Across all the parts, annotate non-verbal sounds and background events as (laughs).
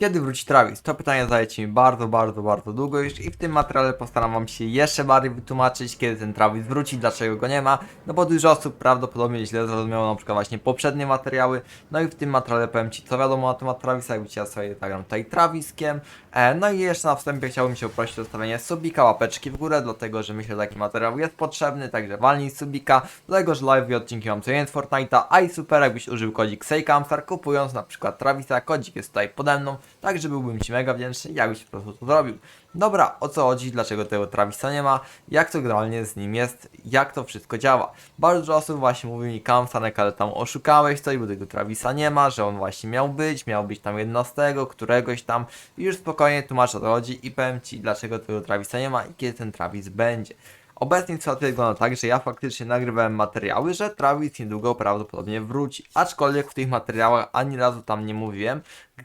Kiedy wróci Travis? To pytanie zadajecie mi bardzo, bardzo, bardzo długo już i w tym materiale postaram wam się jeszcze bardziej wytłumaczyć, kiedy ten Travis wróci, dlaczego go nie ma, no bo dużo osób prawdopodobnie źle zrozumiało na przykład właśnie poprzednie materiały, no i w tym materiale powiem ci co wiadomo na temat Travisa, jak ja sobie nagram tutaj Traviskiem, e, no i jeszcze na wstępie chciałbym się prosić o zostawienie subika, łapeczki w górę, dlatego że myślę, że taki materiał jest potrzebny, także walnij subika, dlatego że live i odcinki mam co dzień z Fortnite'a, a i super jakbyś użył kodzik SEJKAMSTAR kupując na przykład Travisa, kodzik jest tutaj pode mną, także byłbym Ci mega wdzięczny, jakbyś po prostu to zrobił. Dobra, o co chodzi, dlaczego tego Travisa nie ma, jak to generalnie z nim jest, jak to wszystko działa. Bardzo dużo osób właśnie mówi mi Kamsanek, ale tam oszukałeś coś, bo tego Travisa nie ma, że on właśnie miał być, miał być tam 11, któregoś tam i już spokojnie tłumaczę o co chodzi i powiem Ci dlaczego tego Travisa nie ma i kiedy ten Travis będzie. Obecnie sytuacja wygląda tak, że ja faktycznie nagrywałem materiały, że Travis niedługo prawdopodobnie wróci. Aczkolwiek w tych materiałach ani razu tam nie mówiłem,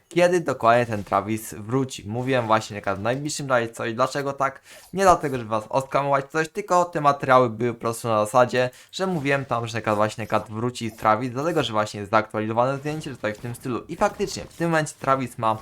kiedy dokładnie ten Travis wróci. Mówiłem właśnie w najbliższym razie coś. Dlaczego tak? Nie dlatego, żeby was oskamować coś, tylko te materiały były po prostu na zasadzie, że mówiłem tam, że właśnie jak wróci Travis, dlatego, że właśnie jest zaktualizowane zdjęcie, że coś w tym stylu. I faktycznie, w tym momencie Travis ma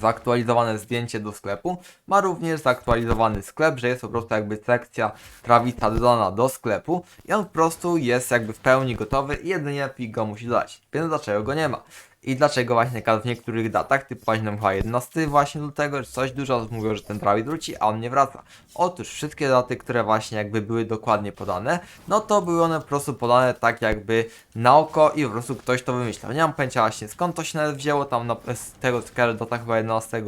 zaktualizowane zdjęcie do sklepu. Ma również zaktualizowany sklep, że jest po prostu jakby sekcja Travisa dodana do sklepu i on po prostu jest jakby w pełni gotowy i jedynie Epic go musi dodać. Więc dlaczego go nie ma? I dlaczego właśnie na w niektórych datach, typu właśnie tam chyba 11 właśnie lutego, coś dużo osób mówiło, że ten Travis wróci, a on nie wraca. Otóż wszystkie daty, które właśnie jakby były dokładnie podane, no to były one po prostu podane tak jakby na oko i po prostu ktoś to wymyślał. Nie mam pojęcia właśnie skąd to się nawet wzięło, tam na, z tego co data chyba 11 e,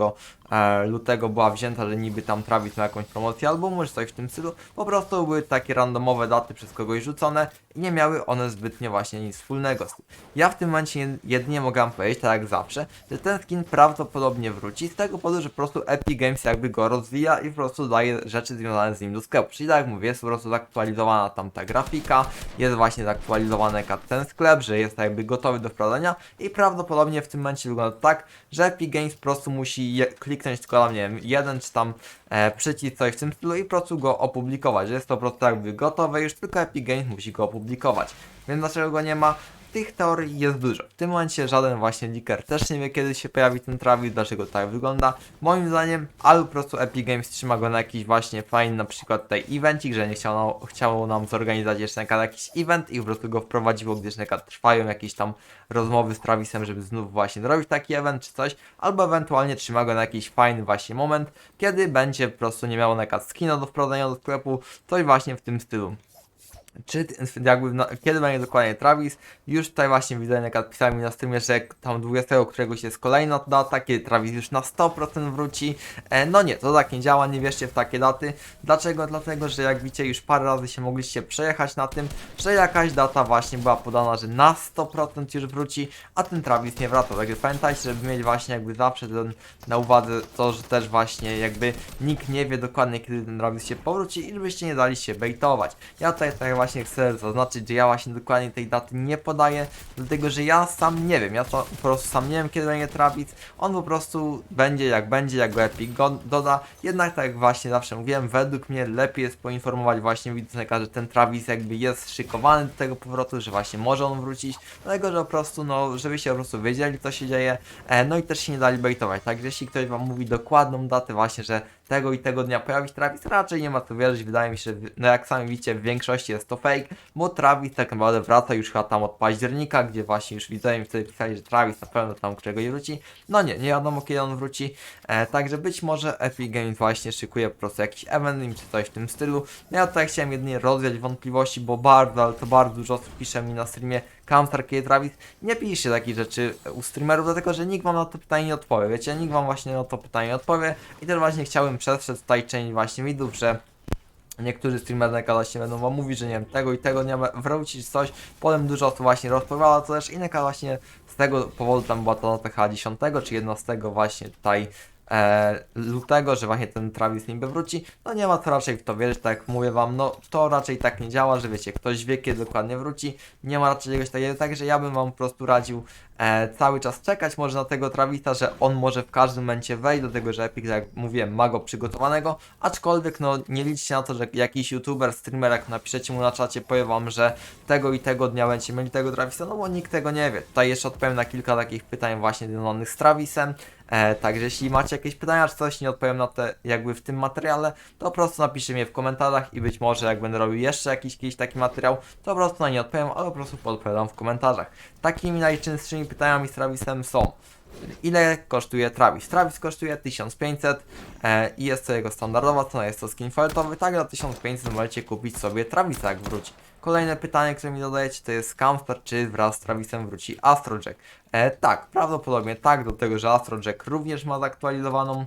lutego była wzięta, że niby tam Travis ma jakąś promocję albumu, czy coś w tym stylu. Po prostu były takie randomowe daty przez kogoś rzucone i nie miały one zbytnio właśnie nic wspólnego. Ja w tym momencie jed- jedynie mogę powiedzieć, tak jak zawsze, że ten skin prawdopodobnie wróci z tego powodu, że po prostu Epic Games jakby go rozwija i po prostu daje rzeczy związane z nim do sklepu. Czyli tak jak mówię, jest po prostu zaktualizowana tam ta grafika, jest właśnie zaktualizowany ten sklep, że jest jakby gotowy do wprowadzenia i prawdopodobnie w tym momencie wygląda tak, że Epic Games po prostu musi je, kliknąć tylko na, nie wiem, jeden czy tam e, przycisk, coś w tym stylu i po prostu go opublikować, jest to po prostu jakby gotowe, już tylko Epic Games musi go opublikować. Więc dlaczego go nie ma? Tych teorii jest dużo. W tym momencie żaden właśnie leaker też nie wie kiedy się pojawi ten Travis, dlaczego tak wygląda. Moim zdaniem albo po prostu Epic Games trzyma go na jakiś właśnie fajny na przykład tutaj evencik, że nie chciało, chciało nam zorganizować jeszcze na jakiś event i po prostu go wprowadziło, gdyż na trwają jakieś tam rozmowy z Travisem, żeby znów właśnie zrobić taki event czy coś, albo ewentualnie trzyma go na jakiś fajny właśnie moment, kiedy będzie po prostu nie miało na przykład skina do wprowadzenia do sklepu, coś właśnie w tym stylu czy jakby na, kiedy będzie dokładnie Travis, już tutaj właśnie widzę, jak pisałem mi na streamie, że tam 20 któregoś jest kolejna data, kiedy Travis już na 100% wróci. E, no nie, to tak nie działa, nie wierzcie w takie daty. Dlaczego? Dlatego, że jak widzicie, już parę razy się mogliście przejechać na tym, że jakaś data właśnie była podana, że na 100% już wróci, a ten Travis nie wraca. Także pamiętajcie, żeby mieć właśnie jakby zawsze ten, na uwadze to, że też właśnie jakby nikt nie wie dokładnie, kiedy ten Travis się powróci i żebyście nie dali się baitować. Ja tutaj tak właśnie chcę zaznaczyć, że ja właśnie dokładnie tej daty nie podaję, dlatego że ja sam nie wiem, ja to po prostu sam nie wiem kiedy będzie Travis, on po prostu będzie jak będzie, jak go Epic doda, jednak tak jak właśnie zawsze mówiłem, według mnie lepiej jest poinformować właśnie widznika, że ten Travis jakby jest szykowany do tego powrotu, że właśnie może on wrócić, dlatego że po prostu no, żebyście po prostu wiedzieli co się dzieje, e, no i też się nie dali baitować, także jeśli ktoś wam mówi dokładną datę właśnie, że tego i tego dnia pojawić Travis, raczej nie ma co wierzyć, wydaje mi się, no jak sami widzicie w większości jest to fake, bo Travis tak naprawdę wraca już chyba tam od października, gdzie właśnie już widzowie mi wtedy pisali, że Travis na pewno tam czegoś wróci, no nie, nie wiadomo kiedy on wróci, e, także być może Epic Games właśnie szykuje po prostu jakiś event czy coś w tym stylu, no ja tutaj chciałem jedynie rozwiać wątpliwości, bo bardzo, ale to bardzo dużo osób pisze mi na streamie, Kamstar, Travis, nie piszcie takich rzeczy u streamerów, dlatego że nikt wam na to pytanie nie odpowie, wiecie, nikt wam właśnie na to pytanie nie odpowie. I też właśnie chciałem przestrzec tutaj część właśnie widzów, że Niektórzy streamerzy na się będą wam mówić, że nie wiem, tego i tego dnia wrócić coś, potem dużo osób właśnie rozpowiada to też i na właśnie z tego powodu tam była to nota chyba 10 czy 11 właśnie tutaj e, lutego, że właśnie ten Travis niby wróci, no nie ma co raczej w to wierzyć, tak jak mówię wam, no to raczej tak nie działa, że wiecie, ktoś wie kiedy dokładnie wróci, nie ma raczej czegoś takiego, także ja bym wam po prostu radził e, cały czas czekać może na tego Travisa, że on może w każdym momencie wejść, do tego, że Epic, jak mówiłem, ma go przygotowanego, aczkolwiek no nie liczcie na to, że jakiś youtuber, streamer, jak napiszecie mu na czacie, powie wam, że tego i tego dnia będziecie mieli tego Travisa, no bo nikt tego nie wie. Tutaj jeszcze odpowiem na kilka takich pytań właśnie związanych z Travisem, E, także jeśli macie jakieś pytania czy coś, nie odpowiem na te jakby w tym materiale, to po prostu napiszcie mi w komentarzach i być może jak będę robił jeszcze jakiś, jakiś taki materiał, to po prostu na nie odpowiem, ale po prostu podpowiadam w komentarzach. Takimi najczęstszymi pytaniami z Travisem są Ile kosztuje Travis? Travis kosztuje 1500 e, i jest to jego standardowa cena, jest to skin fioletowy, tak za 1500 możecie kupić sobie Travisa jak wróci. Kolejne pytanie, które mi dodajecie to jest Camstar, czy wraz z Travisem wróci Astrojack? E, tak, prawdopodobnie tak, do tego, że Astrojack również ma zaktualizowaną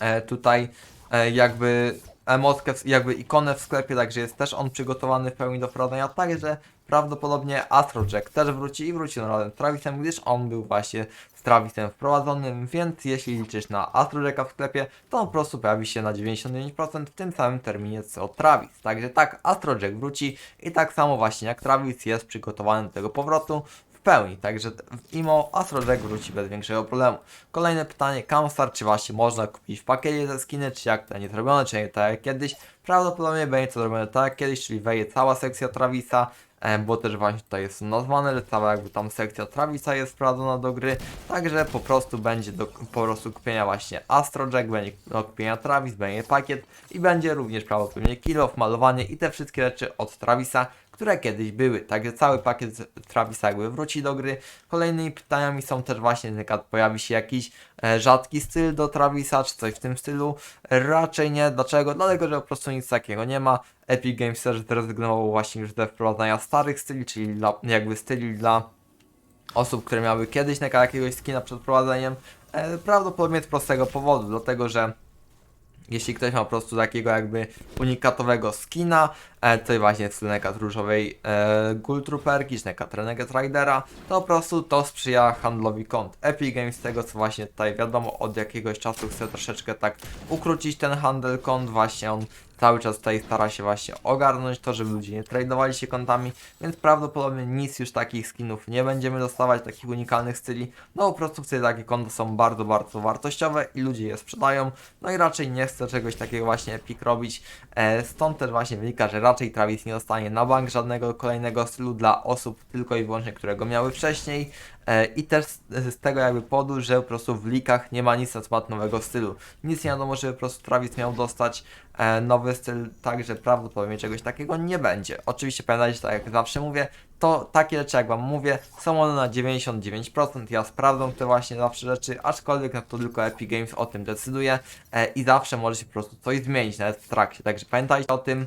e, tutaj e, jakby emotkę, jakby ikonę w sklepie, także jest też on przygotowany w pełni do wprowadzenia, także prawdopodobnie Astrojack też wróci i wróci razem z Travisem, gdyż on był właśnie z Travisem wprowadzonym, więc jeśli liczysz na Astrojacka w sklepie, to po prostu pojawi się na 99% w tym samym terminie co Travis. Także tak, Astrojack wróci i tak samo właśnie jak Travis jest przygotowany do tego powrotu w pełni, także w IMO Astrojack wróci bez większego problemu. Kolejne pytanie, Camstar, czy właśnie można kupić w pakiecie ze skiny, czy jak to nie zrobione, czy nie tak jak kiedyś? Prawdopodobnie będzie to zrobione tak jak kiedyś, czyli wejdzie cała sekcja Travisa, bo też właśnie tutaj jest nazwane, że cała jakby tam sekcja Travisa jest wprowadzona do gry, także po prostu będzie do po prostu kupienia właśnie Astrojack, będzie do kupienia Travis, będzie pakiet i będzie również prawdopodobnie kill off, malowanie i te wszystkie rzeczy od Travisa, które kiedyś były. Także cały pakiet Travisa jakby wróci do gry. Kolejnymi pytaniami są też właśnie, na pojawi się jakiś e, rzadki styl do Travisa, czy coś w tym stylu. Raczej nie. Dlaczego? Dlatego, że po prostu nic takiego nie ma. Epic Games też zrezygnowało właśnie już ze wprowadzania starych styli, czyli dla, jakby styli dla osób, które miały kiedyś na jakiegoś skina przed wprowadzeniem. E, prawdopodobnie z prostego powodu, dlatego że jeśli ktoś ma po prostu takiego jakby unikatowego skina, e, właśnie w stylu nekat różowej e, Ghoul Trooperki, czy nekat Renegade Ridera, to po prostu to sprzyja handlowi kont. Epic Games z tego co właśnie tutaj wiadomo od jakiegoś czasu chce troszeczkę tak ukrócić ten handel kont, właśnie on cały czas tutaj stara się właśnie ogarnąć to, żeby ludzie nie tradowali się kontami, więc prawdopodobnie nic już takich skinów nie będziemy dostawać, takich unikalnych styli, no po prostu wtedy takie konta są bardzo, bardzo wartościowe i ludzie je sprzedają, no i raczej nie chce czegoś takiego właśnie Epic robić, e, stąd też właśnie wynika, że raczej Travis nie dostanie na bank żadnego kolejnego stylu dla osób tylko i wyłącznie, które go miały wcześniej, I też z, tego jakby powodu, że po prostu w likach nie ma nic na temat nowego stylu. Nic nie wiadomo, że po prostu Travis miał dostać e, nowy styl, także prawdopodobnie czegoś takiego nie będzie. Oczywiście pamiętajcie, tak jak zawsze mówię, to takie rzeczy jak wam mówię, są one na 99%, ja sprawdzam te właśnie zawsze rzeczy, aczkolwiek no to tylko Epic Games o tym decyduje e, i zawsze może się po prostu coś zmienić nawet w trakcie, także pamiętajcie o tym.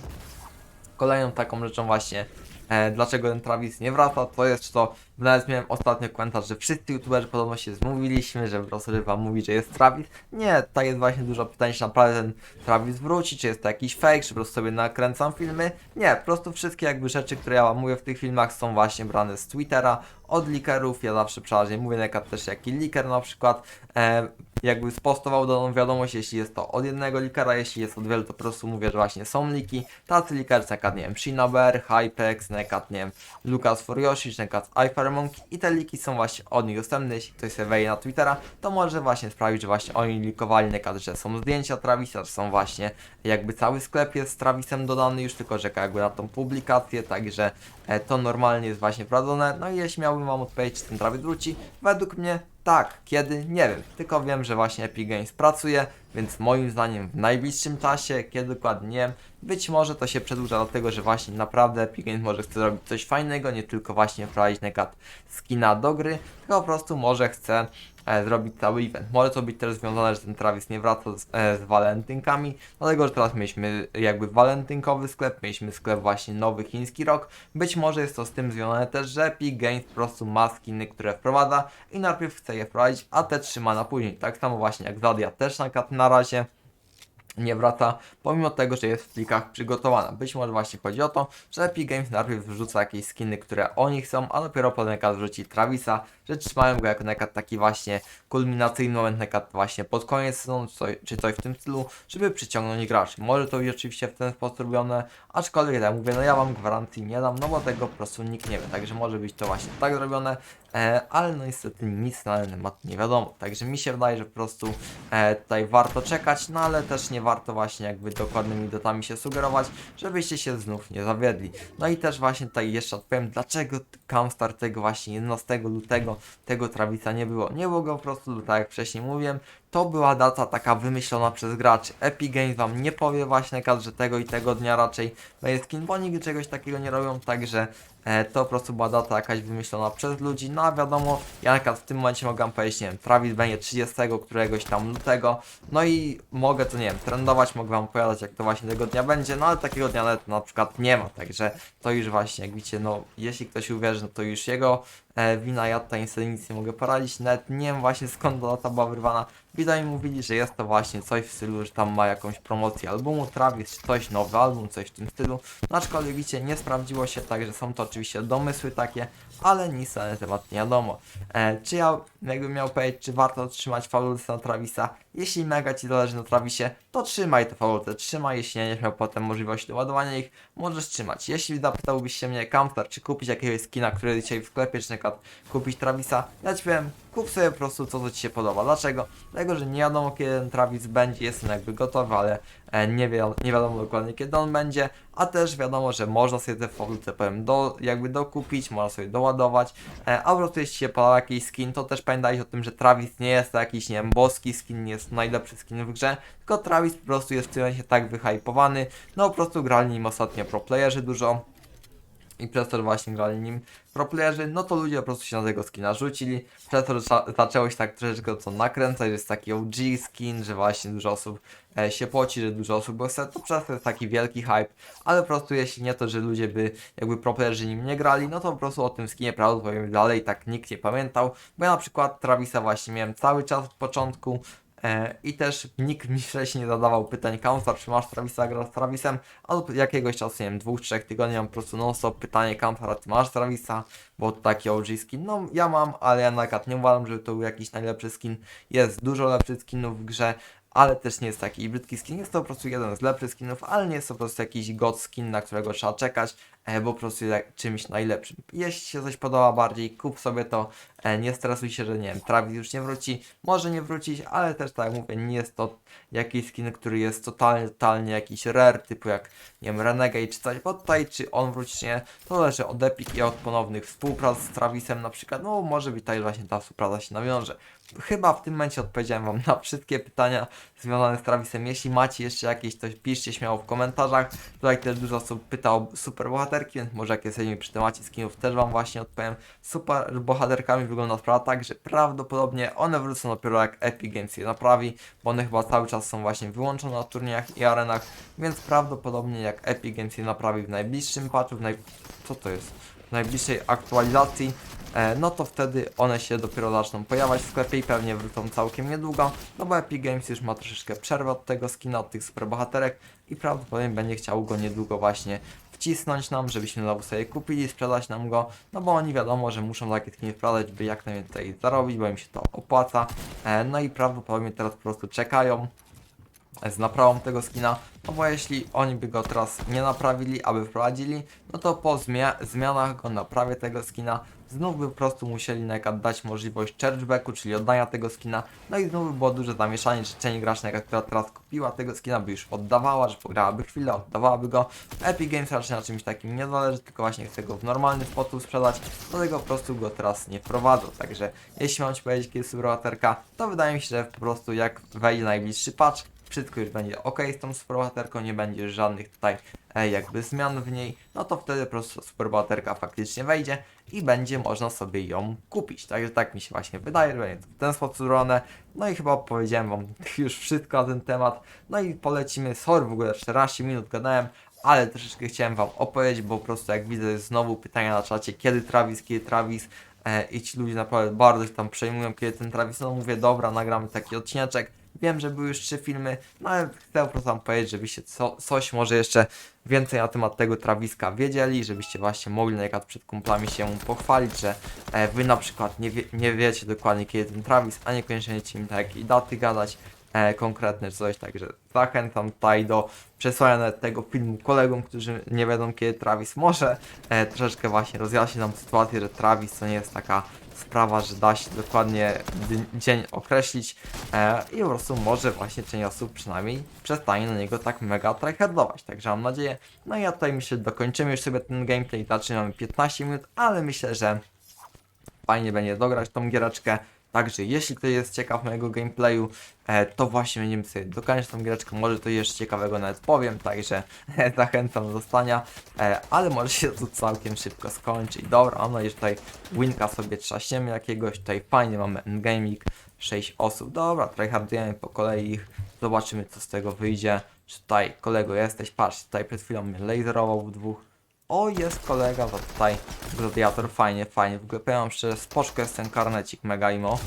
Kolejną taką rzeczą właśnie, e, dlaczego ten Travis nie wraca, to jest to, nawet miałem ostatnio komentarz, że wszyscy youtuberzy podobno się zmówiliśmy, że wam mówi, że jest Travis. Nie, tutaj jest właśnie dużo pytań, czy naprawdę ten Travis wróci, czy jest to jakiś fake, czy po prostu sobie nakręcam filmy. Nie, po prostu wszystkie jakby rzeczy, które ja mówię w tych filmach są właśnie brane z Twittera, od leakerów, ja zawsze przeważnie mówię, na też jaki leaker na przykład, e, jakby spostował daną wiadomość, jeśli jest to od jednego leakera, jeśli jest od wielu, to po prostu mówię, że właśnie są leaki. Tacy na przykład, nie wiem, Shinaber, Hypex, na przykład, nie wiem, Lucas Foryoshi, czy na przykład iFire Monkey i te leaki są właśnie od nich dostępne, jeśli ktoś sobie wejdzie na Twittera, to może właśnie sprawić, że właśnie oni leakowali, na przykład, że są zdjęcia Travisa, że są właśnie jakby cały sklep jest z Travisem dodany już, tylko czeka jakby na tą publikację, także e, to normalnie jest właśnie wprowadzone. No i jeśli miałbym wam odpowiedzieć, czy ten Travis wróci, według mnie tak, kiedy, nie wiem, tylko wiem, że właśnie Epic Games pracuje, więc moim zdaniem w najbliższym czasie, kiedy dokładnie być może to się przedłuża dlatego, że właśnie naprawdę Games może chce zrobić coś fajnego, nie tylko właśnie wprowadzić przykład skina do gry, tylko po prostu może chce e, zrobić cały event. Może to być też związane, że ten Travis nie wraca z, e, z walentynkami, dlatego, że teraz mieliśmy jakby walentynkowy sklep, mieliśmy sklep właśnie nowy chiński rok. Być może jest to z tym związane też, że Epic po prostu ma skiny, które wprowadza i najpierw chce je wprowadzić, a te trzyma na później. Tak samo właśnie jak Zadia też na, na razie nie wraca, pomimo tego, że jest w plikach przygotowana. Być może właśnie chodzi o to, że Epic Games najpierw wrzuca jakieś skiny, które oni chcą, a dopiero potem nekad wrzuci Travisa, że trzymają go jako nekad taki właśnie kulminacyjny moment, nekad właśnie pod koniec sezonu, czy coś, w tym stylu, żeby przyciągnąć graczy. Może to być oczywiście w ten sposób robione, aczkolwiek ja mówię, no ja wam gwarancji nie dam, no bo tego po prostu nikt nie wie, także może być to właśnie tak zrobione, ale no niestety nic na ten temat nie wiadomo, także mi się wydaje, że po prostu e, tutaj warto czekać, no ale też nie warto właśnie jakby dokładnymi datami się sugerować, żebyście się znów nie zawiedli. No i też właśnie tutaj jeszcze odpowiem, dlaczego Camstar tego właśnie 11 lutego tego Travisa nie było. Nie było go po prostu, tak jak wcześniej mówiłem, to była data taka wymyślona przez graczy. Epic Games wam nie powie właśnie że tego i tego dnia raczej będzie skin, bo nigdy czegoś takiego nie robią, także e, to po prostu była data jakaś wymyślona przez ludzi. No a wiadomo, ja na w tym momencie mogę powiedzieć, nie wiem, Travis będzie 30 któregoś tam lutego, no i mogę to, nie wiem, trendować, mogę wam opowiadać jak to właśnie tego dnia będzie, no ale takiego dnia na przykład nie ma, także to już właśnie, jak widzicie, no jeśli ktoś uwierzy, no to już jego e, wina, ja tutaj niestety nic nie mogę poradzić, nawet nie wiem właśnie skąd ta data była wyrwana, widać mówili, że jest to właśnie coś w stylu, że tam ma jakąś promocję albumu Travis, czy coś, nowy album, coś w tym stylu, no aczkolwiek widzicie, nie sprawdziło się, także są to oczywiście domysły takie, ale nic na ten temat nie wiadomo. E, czy ja jakbym miał powiedzieć, czy warto trzymać faworytę na Travisa? Jeśli mega Ci zależy na Travisie, to trzymaj te faworytę, trzymaj, jeśli nie miał potem możliwości doładowania ich, możesz trzymać. Jeśli zapytałbyś się mnie, Kamstar, czy kupić jakiegoś skina, który dzisiaj w sklepie, czy na przykład kupić Travisa, ja Ci powiem, kup sobie po prostu to, co Ci się podoba. Dlaczego? Dlatego, że nie wiadomo kiedy ten Travis będzie, jestem jakby gotowy, ale e, nie, wi nie wiadomo dokładnie kiedy on będzie, a też wiadomo, że można sobie te faworyty powiem do, jakby dokupić, można sobie doładować, e, a po prostu jeśli się podoba jakiś skin, to też pamiętajcie o tym, że Travis nie jest to jakiś, nie wiem, boski skin, nie jest najlepszy skin w grze, tylko Travis po prostu jest w tym momencie tak wyhypowany, no po prostu grali nim ostatnio pro playerzy dużo, i przez to, że właśnie grali nim proplayerzy, no to ludzie po prostu się na tego skina rzucili. Za- zaczęło się tak troszeczkę co nakręcać, że jest taki OG skin, że właśnie dużo osób e, się poci, że dużo osób go to przez to jest taki wielki hype, ale po prostu jeśli nie to, że ludzie by jakby proplayerzy nim nie grali, no to po prostu o tym skinie prawdopodobnie dalej tak nikt nie pamiętał, bo ja na przykład Travisa właśnie miałem cały czas od początku, I też nikt mi wcześniej nie zadawał pytań. Kamstar, czy masz Travisa, gra z Travisem, od jakiegoś czasu, nie wiem, dwóch, trzech tygodni mam po prostu pytanie Kamstar, a ty masz Travisa, bo to taki OG skin, no ja mam, ale ja na nie uważam, że to był jakiś najlepszy skin, jest dużo lepszych skinów w grze, ale też nie jest taki brzydki skin, jest to po prostu jeden z lepszych skinów, ale nie jest to po prostu jakiś god skin, na którego trzeba czekać, e, bo po prostu jest czymś najlepszym. Jeśli się coś podoba bardziej, kup sobie to, e, nie stresuj się, że nie wiem, Travis już nie wróci, może nie wrócić, ale też tak jak mówię, nie jest to jakiś skin, który jest totalnie, totalnie jakiś rare, typu jak, nie wiem, Renegade czy coś, bo tutaj czy on wróci czy nie, to zależy od Epic i od ponownych współprac z Travisem na przykład, no może być tutaj właśnie ta współpraca się nawiąże. Chyba w tym momencie odpowiedziałem Wam na wszystkie pytania związane z Travisem. Jeśli macie jeszcze jakieś, to piszcie śmiało w komentarzach. Tutaj też dużo osób pyta o super bohaterki, więc może jak jesteśmy przy temacie skinów, też Wam właśnie odpowiem. Super bohaterkami wygląda sprawa tak, że prawdopodobnie one wrócą dopiero jak Epic Games je naprawi, bo one chyba cały czas są właśnie wyłączone na turniejach i arenach, więc prawdopodobnie jak Epic Games je naprawi w najbliższym patchu, w naj... co to jest? Najbliższej aktualizacji, e, no to wtedy one się dopiero zaczną pojawiać w sklepie i pewnie wrócą całkiem niedługo, no bo Epic Games już ma troszeczkę przerwę od tego skina, od tych super bohaterek i prawdopodobnie będzie chciał go niedługo właśnie wcisnąć nam, żebyśmy znowu sobie kupili, sprzedać nam go, no bo oni wiadomo, że muszą takie skiny sprzedać, by jak najwięcej zarobić, bo im się to opłaca, e, no i prawdopodobnie teraz po prostu czekają, z naprawą tego skina, no bo jeśli oni by go teraz nie naprawili, aby wprowadzili, no to po zmia zmianach go naprawie tego skina, znów by po prostu musieli na przykład dać możliwość chargebacku, czyli oddania tego skina, no i znów by było duże zamieszanie, czy część graczy, która teraz kupiła tego skina, by już oddawała, że pograłaby chwilę, oddawałaby go. Epic Games raczej na czymś takim nie zależy, tylko właśnie chce go w normalny sposób sprzedać, dlatego po prostu go teraz nie wprowadzą. Także jeśli mam Ci powiedzieć, kiedy jest to wydaje mi się, że po prostu jak wejdzie najbliższy patch, wszystko już będzie ok z tą superbohaterką, nie będzie żadnych tutaj e, jakby zmian w niej, no to wtedy po prostu superbohaterka faktycznie wejdzie i będzie można sobie ją kupić. Także tak mi się właśnie wydaje, że będzie to w ten sposób zrobione. No i chyba powiedziałem Wam już wszystko na ten temat. No i polecimy, sorry w ogóle 14 minut gadałem, ale troszeczkę chciałem Wam opowiedzieć, bo po prostu jak widzę znowu pytania na czacie, kiedy Travis, kiedy Travis, e, i ci ludzie naprawdę bardzo się tam przejmują, kiedy ten Travis, no mówię, dobra, nagramy taki odcineczek. Wiem, że były już trzy filmy, no ale chcę po prostu wam powiedzieć, żebyście co, coś może jeszcze więcej na temat tego Traviska wiedzieli, żebyście właśnie mogli na przykład przed kumplami się pochwalić, że e, wy na przykład nie, wie, nie wiecie dokładnie kiedy ten Travis, a niekoniecznie będziecie mi takiej daty gadać e, konkretne czy coś, także zachęcam tutaj do przesłania tego filmu kolegom, którzy nie wiedzą kiedy Travis może e, troszeczkę właśnie rozjaśni nam sytuację, że Travis to nie jest taka sprawa, że da się dokładnie dzień określić e, i po prostu może właśnie część osób przynajmniej przestanie na niego tak mega tryhardować, także mam nadzieję. No i ja tutaj myślę, dokończymy już sobie ten gameplay, znaczy mamy 15 minut, ale myślę, że fajnie będzie dograć tą giereczkę. Także jeśli ktoś jest ciekaw mojego gameplayu, e, to właśnie będziemy sobie dokończyć tą giereczkę. Może to jeszcze ciekawego nawet powiem, także (laughs) zachęcam do stania. E, ale może się to całkiem szybko skończy. I dobra, mam nadzieję, że tutaj winka sobie trzaśniemy jakiegoś. Tutaj fajnie mamy endgaming, 6 osób. Dobra, tryhardujemy po kolei ich. Zobaczymy co z tego wyjdzie. Czy tutaj kolego jesteś? Patrz, tutaj przed chwilą mnie laserował w dwóch. O, jest kolega, to tutaj gladiator, fajnie, fajnie. W ogóle powiem wam szczerze, spoczko jest ten karnecik, mega imo.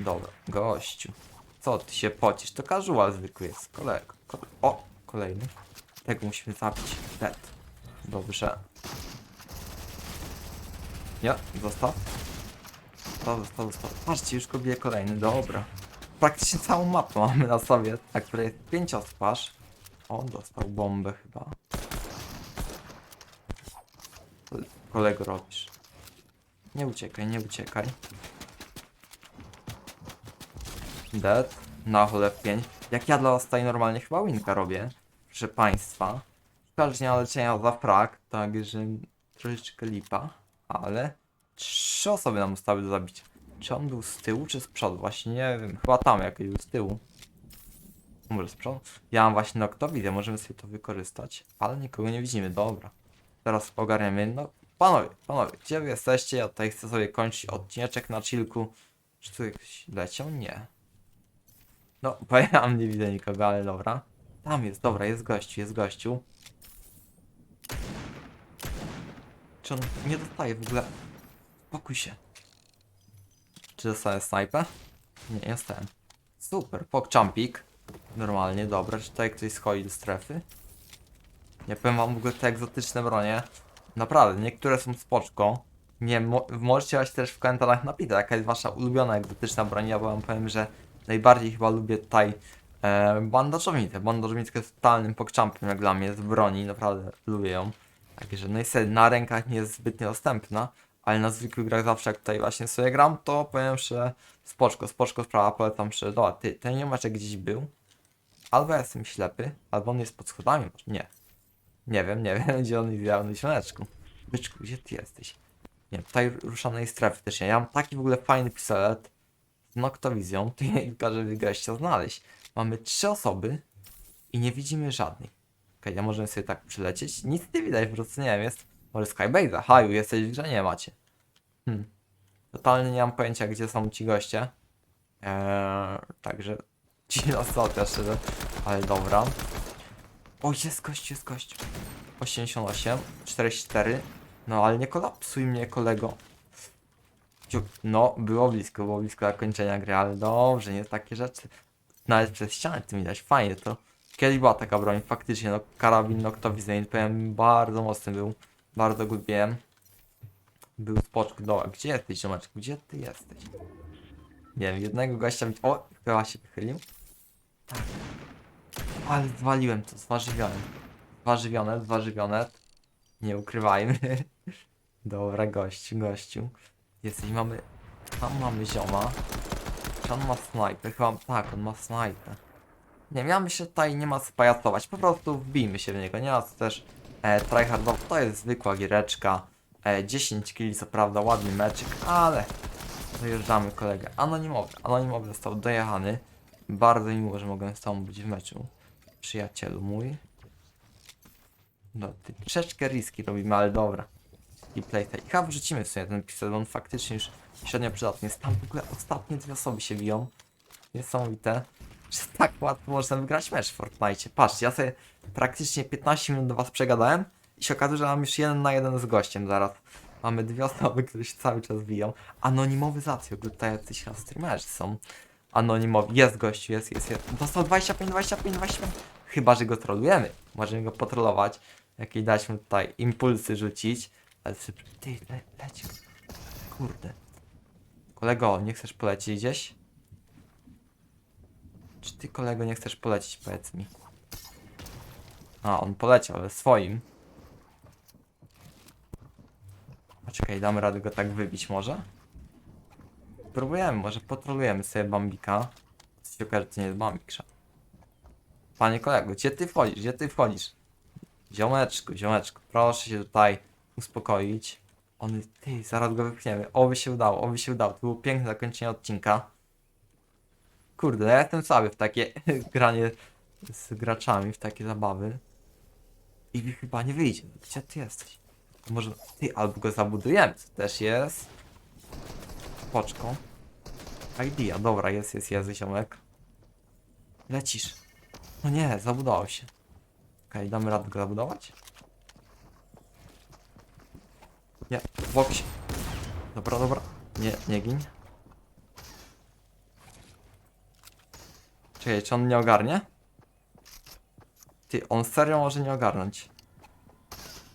Dobra, gościu. Co ty się pocisz? To casual zwykły jest, kolego. Ko o, kolejny. Tego musimy zabić. Dead. Dobrze. Ja, zostaw. Zostaw, zostaw, zostaw. Patrzcie, już go bije kolejny, dobra. Praktycznie całą mapę mamy na sobie, na której jest pięć. O, dostał bombę chyba. Co ty, kolego robisz? Nie uciekaj, nie uciekaj. Dead. Na chole 5. Jak ja dla was normalnie chyba winka robię. Proszę państwa. Ma leczenia za frak, także troszeczkę lipa. Ale trzy osoby nam zostały do zabicia. Czy on był z tyłu, czy z przodu? Właśnie nie wiem. Chyba tam jakiś był z tyłu. Może z przodu? Ja mam właśnie noktowizję, możemy sobie to wykorzystać. Ale nikogo nie widzimy, dobra. Teraz ogarniemy. No, panowie, panowie, gdzie wy jesteście? Ja tutaj chcę sobie kończyć odcineczek na chillku. Czy tu jakiś leciał? Nie. No, (laughs) pojechałem, nie widzę nikogo, ale dobra. Tam jest, dobra, jest gościu, jest gościu. Czy on nie dostaje w ogóle? Spokój się. Czy dostaję snajpę? Nie, dostałem. Super, pokczampik. Normalnie, dobra. Czy tutaj ktoś schodzi do strefy? Nie powiem wam w ogóle te egzotyczne bronie. Naprawdę, niektóre są spoczko. Nie, mo możecie właśnie też w komentarzach napisać, jaka jest wasza ulubiona egzotyczna broń. Ja wam powiem, że najbardziej chyba lubię tutaj e, bandażownicę. Bandażownicę jest totalnym pokczampem jak dla mnie z broni, naprawdę lubię ją. Także no niestety na rękach nie jest zbytnio dostępna, ale na zwykłych grach zawsze jak tutaj właśnie sobie gram, to powiem, że spoczko, spoczko sprawa, polecam, że dobra, ty, ten nie masz gdzieś był, albo ja jestem ślepy, albo on jest pod schodami, nie. Nie wiem, nie (laughs) wiem, gdzie on w środeczku. Byczku, gdzie ty jesteś? Nie, tutaj ruszanej strefy też nie. Ja mam taki w ogóle fajny pistolet z noktowizją, to im każę wygrać znaleźć. Mamy trzy osoby i nie widzimy żadnej. Okej, ja możemy sobie tak przylecieć. Nic nie widać, po prostu nie wiem, jest może Skybase'a. Haju, jesteś w grze? Nie macie. Hmm. Totalnie nie mam pojęcia, gdzie są ci goście. Eee, także ci ostatnia szczerze, ale dobra. O, jest gość, jest gość. 88, 44. No, ale nie kolapsuj mnie, kolego. No, było blisko, było blisko zakończenia gry, ale dobrze, nie takie rzeczy. Nawet przez ścianę tym widać, fajnie to. Kiedyś była taka broń, faktycznie, no, karabin noktowizyjny, powiem, bardzo mocny był. Bardzo go lubiłem. Był spoczku, dobra, gdzie jesteś, ziomeczku, gdzie ty jesteś? Nie wiem, jednego gościa, o, chyba się wychylił. Tak. Ale zwaliłem to, zwarzywionem. Zwarzywione, zwarzywione. Nie ukrywajmy. (laughs) Dobra, gościu, gościu. Jesteś, mamy... Tam mamy zioma. Czy on ma snajper? Chyba, tak, on ma snajper. Nie ja myślę, tutaj nie ma co pajacować. Po prostu wbijmy się w niego. Nie ma co też e, tryhardować. To jest zwykła giereczka. E, 10 killi, co prawda, ładny meczyk, ale dojeżdżamy kolegę. Anonimowy. Anonimowy został dojechany. Bardzo mi miło, że mogę z tobą być w meczu. Przyjacielu mój. No, ty troszeczkę riski robimy, ale dobra. I playtime. I chyba wrzucimy w sumie ten bo on faktycznie już średnio przydatny jest. Tam w ogóle ostatnie dwie osoby się biją. Niesamowite. Że tak łatwo można wygrać mecz w Fortnite. Patrzcie, ja sobie praktycznie 15 minut do was przegadałem i się okazuje, że mam już jeden na jeden z gościem zaraz. Mamy dwie osoby, które się cały czas biją. Anonimowyzacja, ogóle tutaj jacyś streamerzy są. Anonimowi. Jest gościu, jest, jest, jest. Dostał 25, 25, 25. Chyba, że go trolujemy. Możemy go potrolować. Jakieś dać mu tutaj impulsy rzucić. Ale szybko. Ty, le. Kurde. Kolego, nie chcesz polecieć gdzieś? Czy ty kolego nie chcesz polecieć, powiedz mi? A, on poleciał, ale swoim. Poczekaj, damy radę go tak wybić może? Próbujemy, może potrolujemy sobie Bambika. Co się to nie jest Bambik. Panie kolego, gdzie ty wchodzisz? Gdzie ty wchodzisz? Ziomeczku, ziomeczku, proszę się tutaj uspokoić. On, ty, zaraz go wypchniemy. Oby się udało, oby się udało. To było piękne zakończenie odcinka. Kurde, ja jestem słaby w takie (laughs) granie z graczami, w takie zabawy. I mi chyba nie wyjdzie. Gdzie ty jesteś? Może ty albo go zabudujemy, co też jest. Poczką. Idea, dobra, jest, jest, jest, ziomek. Lecisz. No nie, zabudował się. Okej, damy radę go zabudować? Nie, bok się. Dobra, dobra. Nie, nie gin. Czekaj, czy on nie ogarnie? Ty, on serio może nie ogarnąć.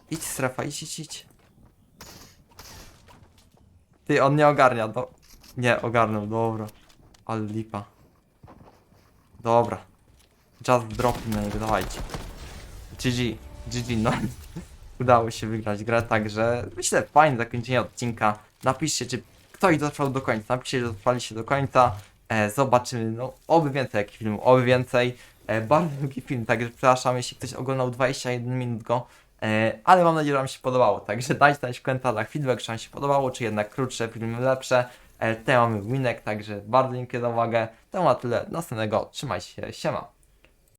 Idź strefa, idź, idź, idź. Ty, on nie ogarnia, do... Nie, ogarnął, dobra. Ale lipa. Dobra. Just na niego, dawajcie. GG, GG, no. (laughs) Udało się wygrać grę, także myślę fajne zakończenie odcinka. Napiszcie, czy ktoś dotrwał do końca. Napiszcie, że dotrwaliście do końca. E, zobaczymy, no, oby więcej takich filmów, oby więcej. E, bardzo długi film, także przepraszam, jeśli ktoś oglądał 21 minut go. E, ale mam nadzieję, że Wam się podobało. Także dajcie znać w komentarzach feedback, czy Wam się podobało, czy jednak krótsze filmy lepsze. E, tutaj mamy winek, także bardzo dziękuję za uwagę. To na tyle. Następnego. Trzymajcie się. Siema.